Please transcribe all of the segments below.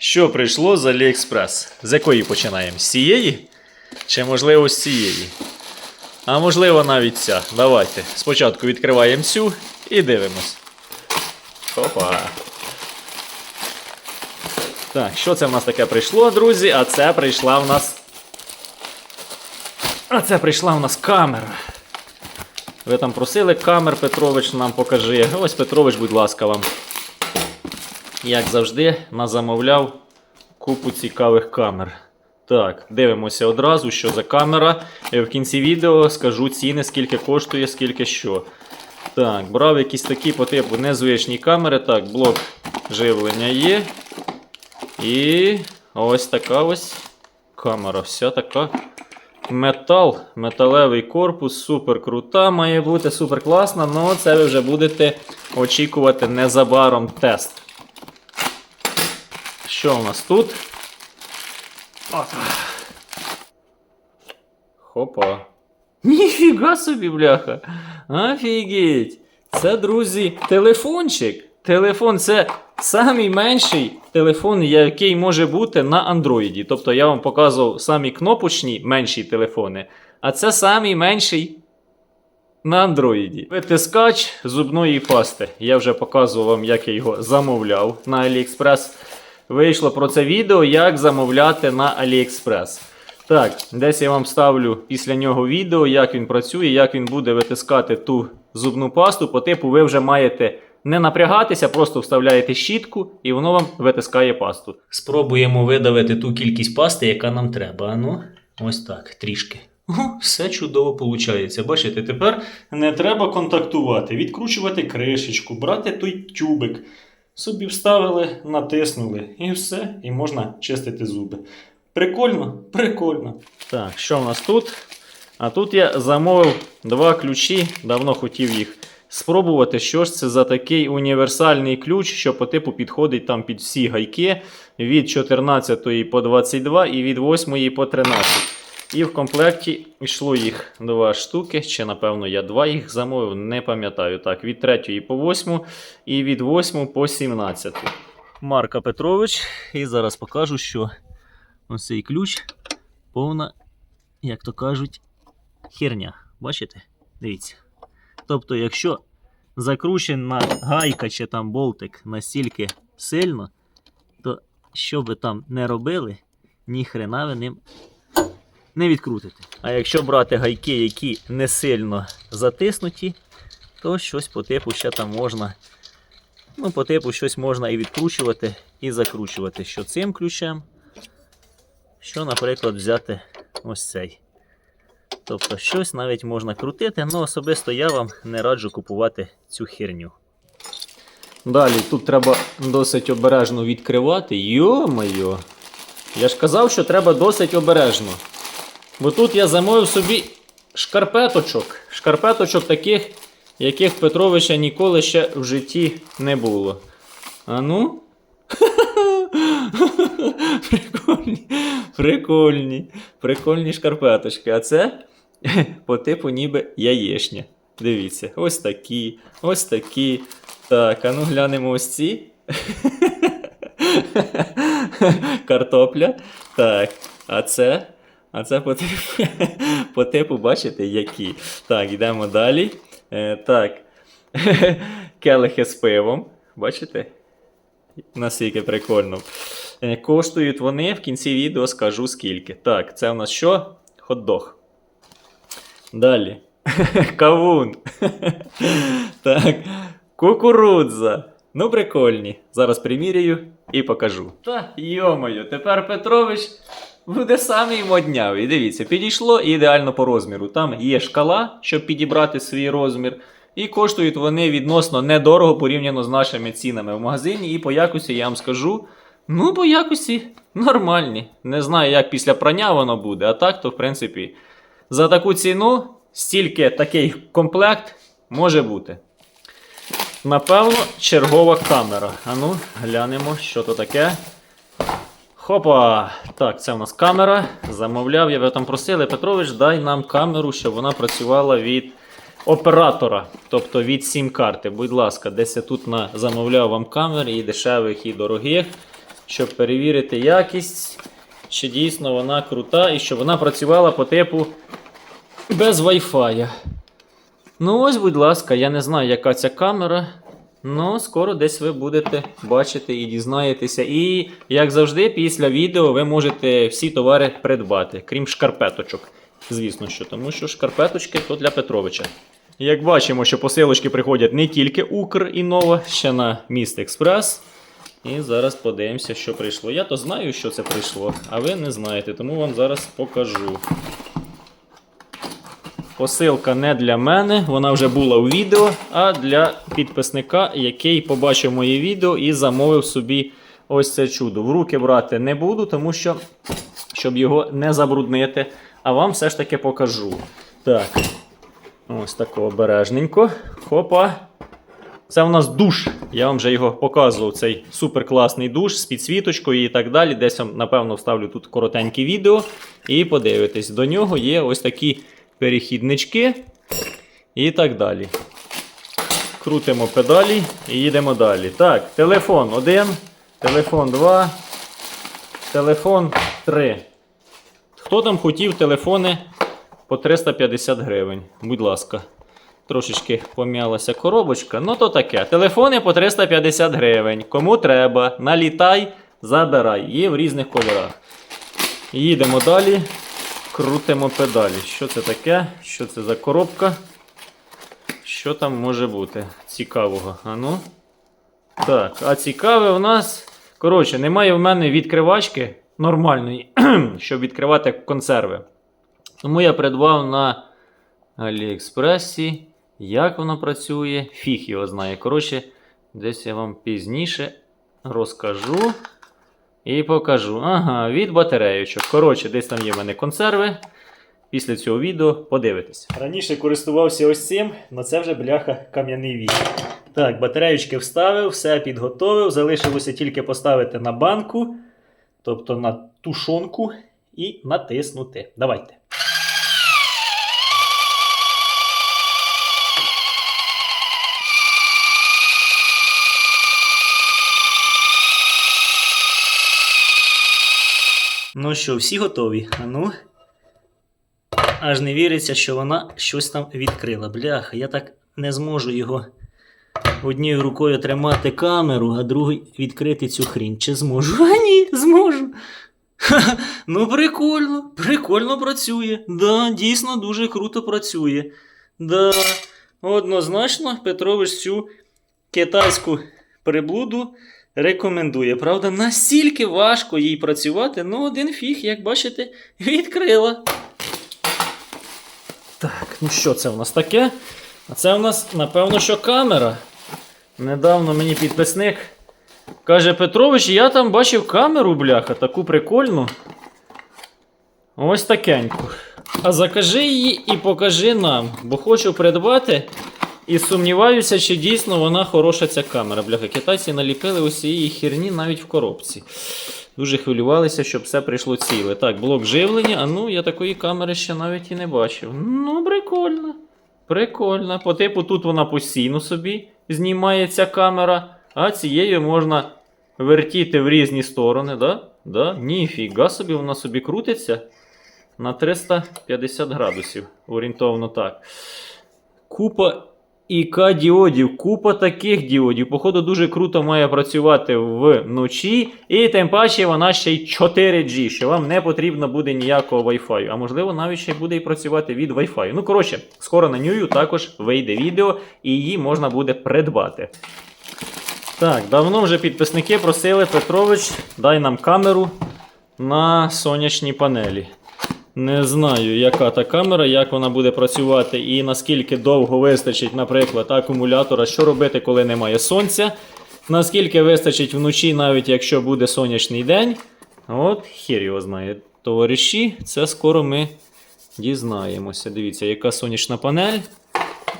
Що прийшло з AliExpress? З якої починаємо? З цієї? Чи можливо з цієї? А можливо навіть ця. Давайте. Спочатку відкриваємо цю і дивимось. Опа. Так, що це в нас таке прийшло, друзі? А це прийшла в нас. А це прийшла в нас камера. Ви там просили камер, Петрович нам покажи. Ось Петрович, будь ласка, вам. Як завжди, назамовляв купу цікавих камер. Так, дивимося одразу, що за камера. Е, В кінці відео скажу ціни, скільки коштує, скільки що. Так, брав якісь такі по типу незвичні камери. Так, блок живлення є. І ось така ось камера. Вся така. Метал, металевий корпус, супер крута, має бути супер класна, але це ви вже будете очікувати незабаром тест. Що у нас тут? Опа. Хопа. Ніфіга собі, бляха. Офігеть. Це, друзі, телефончик. Телефон це самий менший телефон, який може бути на Андроїді. Тобто я вам показував самі кнопочні менші телефони, а це самий менший на Андроїді. Витискач зубної пасти. Я вже показував вам, як я його замовляв на AliExpress. Вийшло про це відео, як замовляти на AliExpress. Так, десь я вам ставлю після нього відео, як він працює, як він буде витискати ту зубну пасту. По типу ви вже маєте не напрягатися, просто вставляєте щітку і воно вам витискає пасту. Спробуємо видавити ту кількість пасти, яка нам треба. Ну, ось так, трішки. О, все чудово виходить. Бачите, тепер не треба контактувати, відкручувати кришечку, брати той тюбик. Собі вставили, натиснули і все, і можна чистити зуби. Прикольно? Прикольно. Так, що в нас тут? А тут я замовив два ключі, давно хотів їх спробувати. Що ж це за такий універсальний ключ, що по типу підходить там під всі гайки від 14 по 22 і від 8 по 13. І в комплекті йшло їх два штуки, чи напевно я два їх замовив, не пам'ятаю. Так, від 3 по 8 і від 8 по 17. Марка Петрович. І зараз покажу, що ось цей ключ повна, як то кажуть, херня. Бачите? Дивіться. Тобто, якщо закручена гайка чи там болтик настільки сильно, то що би там не робили, ні хрена ви ним не відкрутите. А якщо брати гайки, які не сильно затиснуті, то щось по типу ще там можна. Ну, по типу щось можна і відкручувати, і закручувати. Що цим ключем, що, наприклад, взяти ось цей. Тобто щось навіть можна крутити, але особисто я вам не раджу купувати цю херню. Далі тут треба досить обережно відкривати. Йо-моє! Я ж казав, що треба досить обережно. Бо тут я замовив собі шкарпеточок. Шкарпеточок таких, яких Петровича ніколи ще в житті не було. А ну? Прикольні, прикольні, прикольні шкарпеточки. А це по типу ніби яєшня. Дивіться, ось такі, ось такі. Так, а ну глянемо ось ці. Картопля. Так, а це. А це по типу, бачите, які. Так, йдемо далі. Е, так. Келихи з пивом. Бачите? Наскільки прикольно. Е, коштують вони в кінці відео скажу скільки. Так, це у нас що? Хот-дог. Далі. Кавун. так. Кукурудза. Ну, прикольні. Зараз приміряю і покажу. Та йомою, тепер Петрович буде самий моднявий. Дивіться, підійшло і ідеально по розміру. Там є шкала, щоб підібрати свій розмір. І коштують вони відносно недорого порівняно з нашими цінами в магазині. І по якості я вам скажу. Ну, по якості нормальні. Не знаю, як після прання воно буде, а так, то в принципі, за таку ціну стільки такий комплект може бути. Напевно, чергова камера. Ану, глянемо, що то таке. Хопа! Так, це у нас камера. Замовляв, я ви там просили, Петрович, дай нам камеру, щоб вона працювала від оператора, тобто від сім-карти. Будь ласка, десь я тут на... замовляв вам камер і дешевих, і дорогих. щоб перевірити якість, чи дійсно вона крута і щоб вона працювала по типу без Wi-Fi. Ну, ось, будь ласка, я не знаю, яка ця камера. Ну, скоро десь ви будете бачити і дізнаєтеся. І, як завжди, після відео ви можете всі товари придбати, крім шкарпеточок. Звісно, що, тому що шкарпеточки то для Петровича. Як бачимо, що посилочки приходять не тільки Укр і Нова, ще на Міст Експрес. І зараз подивимося, що прийшло. Я то знаю, що це прийшло, а ви не знаєте, тому вам зараз покажу. Посилка не для мене, вона вже була у відео, а для підписника, який побачив моє відео і замовив собі ось це чудо. В руки брати не буду, тому що щоб його не забруднити. А вам все ж таки покажу. Так. Ось тако обережненько. Хопа. Це у нас душ. Я вам вже його показував. Цей супер класний душ з підсвіточкою і так далі. Десь напевно, вставлю тут коротеньке відео. І подивитесь. До нього є ось такі перехіднички і так далі. Крутимо педалі і їдемо далі. Так, телефон 1, телефон 2, телефон 3. Хто там хотів телефони по 350 гривень? Будь ласка. Трошечки пом'ялася коробочка. Ну то таке. Телефони по 350 гривень. Кому треба, налітай, забирай. Є в різних кольорах. Їдемо далі. Крутимо педалі. Що це таке? Що це за коробка? Що там може бути? Цікавого. А ну. Так, а цікаве в нас. Коротше, немає в мене відкривачки нормальної, щоб відкривати консерви. Тому я придбав на Аліекспресі. Як воно працює, фіг його знає. Коротше, десь я вам пізніше розкажу і покажу. Ага, від батареючок. Коротше, десь там є в мене консерви. Після цього відео подивитись. Раніше користувався ось цим, але це вже бляха кам'яний вік. Так, батареючки вставив, все підготовив. Залишилося тільки поставити на банку, тобто на тушонку, і натиснути. Давайте. Ну що, всі готові? А ну. Аж не віриться, що вона щось там відкрила. Бляха, я так не зможу його однією рукою тримати камеру, а другою відкрити цю хрінь. Чи зможу? А ні, зможу. Ха-ха, ну прикольно, прикольно працює. Да, дійсно дуже круто працює. Да, однозначно, Петрович цю китайську приблуду рекомендує. Правда, настільки важко їй працювати, ну один фіг, як бачите, відкрила. Так, ну що це в нас таке? А це в нас, напевно, що камера. Недавно мені підписник каже Петрович, я там бачив камеру, бляха, таку прикольну. Ось такеньку. А закажи її і покажи нам, бо хочу придбати. І сумніваюся, чи дійсно вона хороша ця камера. Бляха, китайці наліпили усієї херні навіть в коробці. Дуже хвилювалися, щоб все прийшло ціле. Так, блок живлення, а ну я такої камери ще навіть і не бачив. Ну, прикольно. Прикольно. По типу тут вона постійно собі знімає ця камера, а цією можна вертіти в різні сторони. да? Да? Ніфіга собі, вона собі крутиться на 350 градусів. Орієнтовно так. Купа ІК діодів, купа таких діодів. Походу, дуже круто має працювати вночі. І тим паче вона ще й 4G, що вам не потрібно буде ніякого Wi-Fi. А можливо, навіть ще буде і працювати від Wi-Fi. Ну, коротше, скоро на нюю також вийде відео, і її можна буде придбати. Так, давно вже підписники просили Петрович, дай нам камеру на сонячній панелі. Не знаю, яка та камера, як вона буде працювати і наскільки довго вистачить, наприклад, акумулятора, що робити, коли немає сонця. Наскільки вистачить вночі, навіть якщо буде сонячний день. От, хір його знає. Товариші, це скоро ми дізнаємося. Дивіться, яка сонячна панель.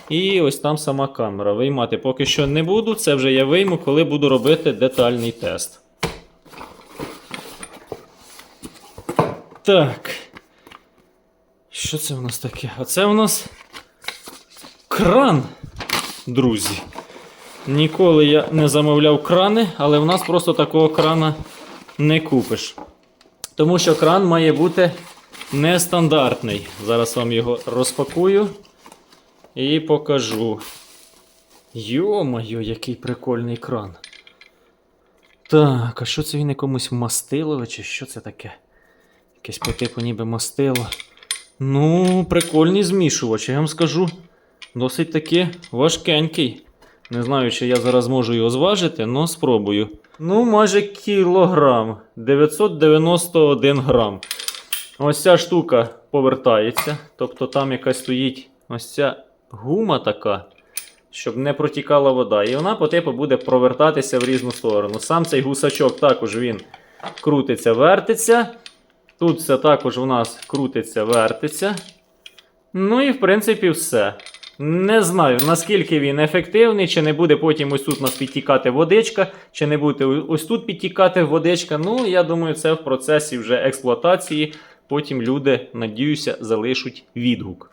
І ось там сама камера. Виймати поки що не буду. Це вже я вийму, коли буду робити детальний тест. Так. Що це в нас таке? А це у нас кран, друзі. Ніколи я не замовляв крани, але в нас просто такого крана не купиш. Тому що кран має бути нестандартний. Зараз вам його розпакую і покажу. Йо-моє, який прикольний кран. Так, а що це він якомусь мастилове, чи що це таке? Якесь по типу ніби мастило. Ну, прикольний змішувач, я вам скажу. Досить таки важкенький. Не знаю, чи я зараз можу його зважити, але спробую. Ну, майже кілограм. 991 грам. Ось ця штука повертається. Тобто там якась стоїть ось ця гума така, щоб не протікала вода. І вона по типу буде провертатися в різну сторону. Сам цей гусачок також він крутиться, вертиться. Тут все також у нас крутиться, вертиться. Ну і в принципі все. Не знаю, наскільки він ефективний, чи не буде потім ось тут у нас підтікати водичка, чи не буде ось тут підтікати водичка. Ну, я думаю, це в процесі вже експлуатації. Потім люди, надіюся, залишуть відгук.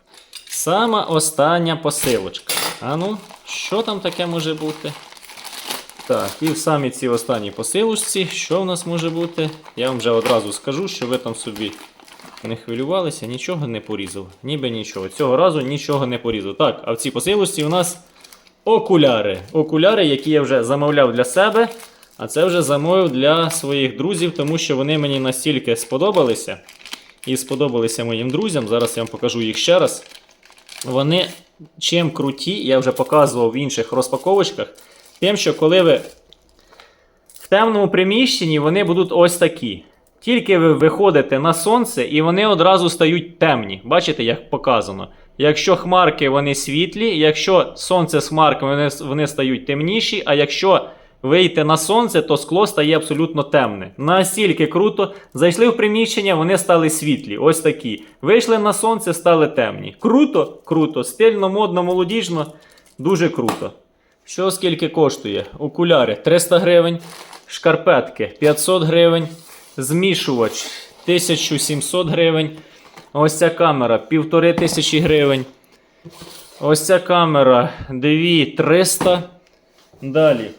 Сама остання посилочка. А ну, що там таке може бути? Так, і самі ці останні посилочці, що в нас може бути? Я вам вже одразу скажу, що ви там собі не хвилювалися, нічого не порізав. Ніби нічого. Цього разу нічого не порізав. Так, а в цій посилочці у нас окуляри. Окуляри, які я вже замовляв для себе, а це вже замовив для своїх друзів, тому що вони мені настільки сподобалися. І сподобалися моїм друзям. Зараз я вам покажу їх ще раз. Вони чим круті, я вже показував в інших розпаковочках. Тим, що коли ви в темному приміщенні, вони будуть ось такі. Тільки ви виходите на сонце, і вони одразу стають темні. Бачите, як показано. Якщо хмарки вони світлі, якщо сонце з хмарками, вони, вони стають темніші, а якщо вийти на сонце, то скло стає абсолютно темне. Настільки круто. Зайшли в приміщення, вони стали світлі. Ось такі. Вийшли на сонце, стали темні. Круто, круто, стильно, модно, молодіжно. Дуже круто. Що скільки коштує? Окуляри 300 гривень, шкарпетки 500 гривень, змішувач 1700 гривень. Ось ця камера 1500 гривень. Ось ця камера 2300. Далі.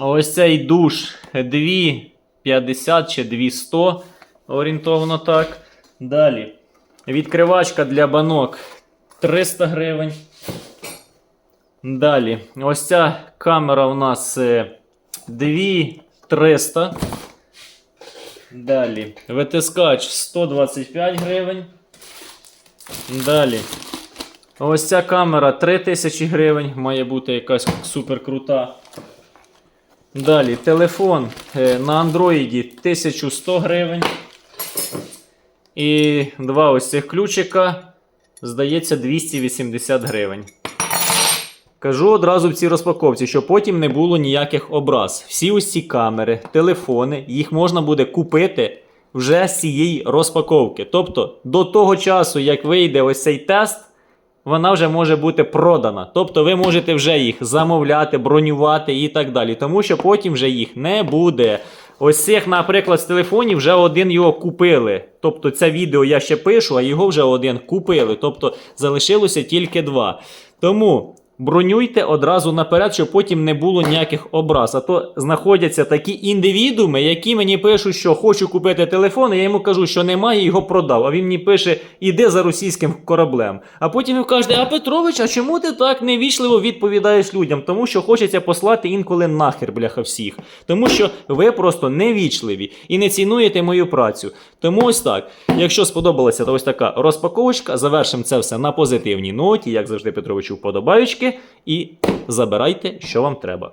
Ось цей душ 250 чи 200. Орієнтовно так. Далі. Відкривачка для банок 300 гривень. Далі, ось ця камера у нас е, 2300. Далі, витискач 125 гривень. Далі. Ось ця камера 3000 гривень, має бути якась супер крута. Далі, телефон е, на Android 1100 гривень. І два ось цих ключика, здається, 280 гривень. Кажу одразу в цій розпаковці, щоб потім не було ніяких образ. Всі ось ці камери, телефони, їх можна буде купити вже з цієї розпаковки. Тобто, до того часу, як вийде ось цей тест, вона вже може бути продана. Тобто ви можете вже їх замовляти, бронювати і так далі. Тому що потім вже їх не буде. Ось цих, наприклад, з телефонів вже один його купили. Тобто це відео я ще пишу, а його вже один купили. Тобто залишилося тільки два. Тому. Бронюйте одразу наперед, щоб потім не було ніяких образ. А то знаходяться такі індивідуми, які мені пишуть, що хочу купити телефон, і я йому кажу, що немає, його продав. А він мені пише, іди за російським кораблем. А потім він каже, а Петрович, а чому ти так невічливо відповідаєш людям? Тому що хочеться послати інколи нахер, бляха, всіх. Тому що ви просто невічливі і не цінуєте мою працю. Тому ось так. Якщо сподобалася, то ось така розпаковочка. Завершимо це все на позитивній ноті, як завжди, Петровичу, вподобаючки. І забирайте, що вам треба.